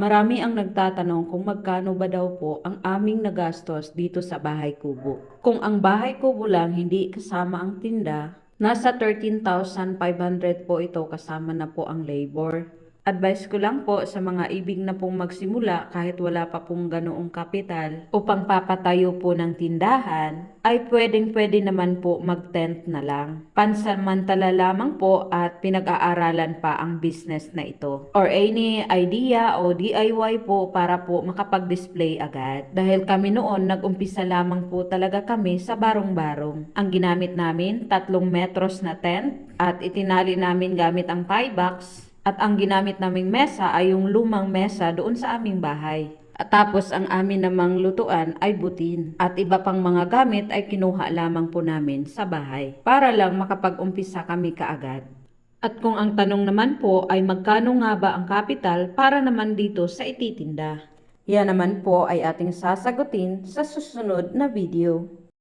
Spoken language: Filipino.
Marami ang nagtatanong kung magkano ba daw po ang aming nagastos dito sa bahay kubo. Kung ang bahay kubo lang hindi kasama ang tinda, nasa 13,500 po ito kasama na po ang labor. Advice ko lang po sa mga ibig na pong magsimula kahit wala pa pong ganoong kapital upang papatayo po ng tindahan, ay pwedeng pwede naman po mag-tent na lang. Pansamantala lamang po at pinag-aaralan pa ang business na ito. Or any idea o DIY po para po makapag-display agad. Dahil kami noon nag-umpisa lamang po talaga kami sa barong-barong. Ang ginamit namin, tatlong metros na tent at itinali namin gamit ang pie box at ang ginamit naming mesa ay yung lumang mesa doon sa aming bahay. At tapos ang amin namang lutuan ay butin. At iba pang mga gamit ay kinuha lamang po namin sa bahay. Para lang makapag-umpisa kami kaagad. At kung ang tanong naman po ay magkano nga ba ang kapital para naman dito sa ititinda? Yan naman po ay ating sasagutin sa susunod na video.